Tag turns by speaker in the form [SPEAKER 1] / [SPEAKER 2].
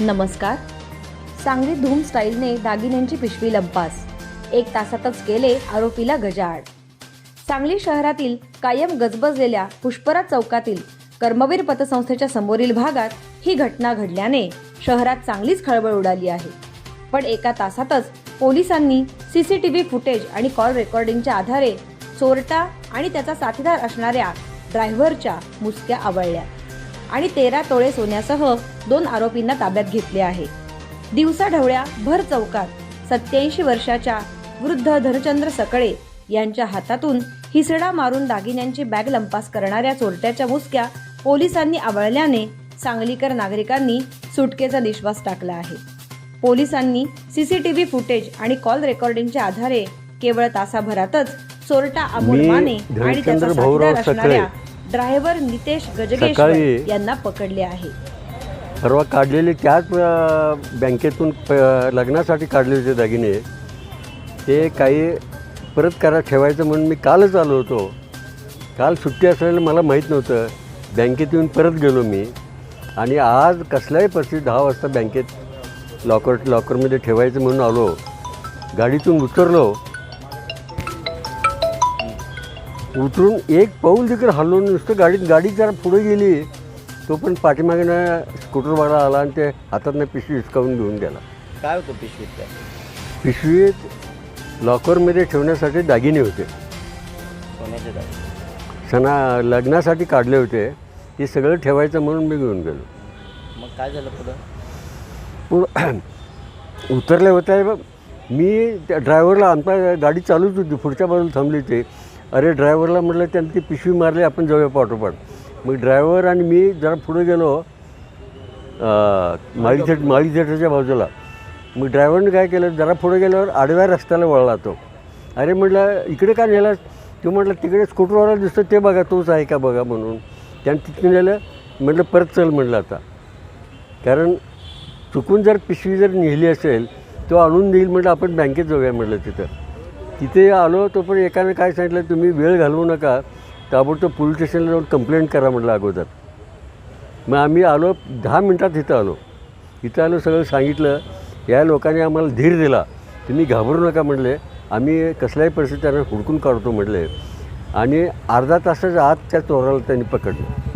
[SPEAKER 1] नमस्कार. सांगली धूम स्टाईलने दागिन्यांची पिशवी लंपास. एक तासातच केले आरोपीला गजाआड. सांगली शहरातील कायम गजबजलेल्या पुष्पराज चौकातील कर्मवीर पतसंस्थेच्या समोरील भागात ही घटना घडल्याने शहरात चांगलीच खळबळ उडाली आहे. पण एका तासातच पोलिसांनी सीसीटीव्ही फुटेज आणि कॉल रेकॉर्डिंगच्या आधारे चोरटा आणि त्याचा साथीदार असणाऱ्या ड्रायव्हरच्या मुसक्या आवळल्या. आणि तेरा तोळे सोन्यासह दोन आरोपींना ताब्यात घेतले आहे. दिवसा ढवळ्या भर चौकात सत्याऐंशी वर्षाच्या वृद्ध धनचंद्र सकळे यांच्या हातातून हिसडा मारून दागिन्यांची बॅग लंपास करणाऱ्या चोरट्याच्या मुसक्या पोलिसांनी आवळल्याने सांगलीकर नागरिकांनी सुटकेचा निश्वास टाकला आहे. पोलिसांनी सीसीटीव्ही फुटेज आणि कॉल रेकॉर्डिंगच्या आधारे केवळ तासाभरातच चोरटा अमोल माने आणि त्याचा साथीदार असणाऱ्या ड्रायव्हर नितेश गजगेश्वर
[SPEAKER 2] सकाळी-
[SPEAKER 1] यांना पकडले आहे.
[SPEAKER 2] परवा काढलेले त्याच अ, बँकेतून प- लग्नासाठी काढले होते दागिने. ते काही परत करा ठेवायचं म्हणून मी कालच आलो होतो. काल सुट्टी असल्यानं मला माहीत नव्हतं. बँकेत येऊन परत गेलो मी. आणि आज कसल्याही परिस्थितीत दहा वाजता बँकेत लॉकर लॉकरमध्ये ठेवायचं म्हणून आलो. गाडीतून उतरलो. उतरून एक पाऊल देखील हलवून नुसतं गाडीत गाडी जरा पुढे गेली तो पण पाठीमागनं स्कूटरवाला आला आणि ते हातातनं पिशवी हिसकावून घेऊन गेला.
[SPEAKER 3] काय होतं पिशवीत काय?
[SPEAKER 2] पिशवीत लॉकरमध्ये ठेवण्यासाठी दागिने होते.
[SPEAKER 3] सोन्याचे दागिने?
[SPEAKER 2] सणा लग्नासाठी काढले होते. ते सगळं ठेवायचं म्हणून मी घेऊन गेलो.
[SPEAKER 3] मग काय झालं पुढं?
[SPEAKER 2] पुढं उतरले होते. मी त्या ड्रायव्हरला आमचा गाडी चालूच होती. पुढच्या बाजूला थांबली होती. अरे ड्रायव्हरला म्हटलं त्यांनी ती पिशवी मारली आपण जाऊया पाठोपाठ. मग ड्रायव्हर आणि मी जरा पुढे गेलो माळीथेट माळीथेटाच्या बाजूला. मग ड्रायव्हरने काय केलं जरा पुढे गेल्यावर आडव्या रस्त्याला वळला तो. अरे म्हटलं इकडे का नेला तो म्हटलं तिकडे स्कूटरवाला दिसतं ते बघा तोच आहे का बघा म्हणून. त्यानं तिथून नेलं म्हटलं परत चल म्हटलं आता. कारण चुकून जर पिशवी जर नेली असेल तो आणून देईल म्हटलं आपण बँकेत जाऊया म्हटलं तिथं. तिथे आलो तो पण एकाने काय सांगितलं तुम्ही वेळ घालवू नका ताबडतोब पोलीस स्टेशनला जाऊन कंप्लेंट करा म्हटलं अगोदर. मग आम्ही आलो दहा मिनटात इथं आलो. इथं आलो सगळं सांगितलं. या लोकांनी आम्हाला धीर दिला. तुम्ही घाबरू नका म्हटले. आम्ही कसल्याही परिस्थितीत त्यांना हुडकून काढतो म्हटले. आणि अर्धा तासाच्या आत त्या चोराला त्यांनी पकडलं.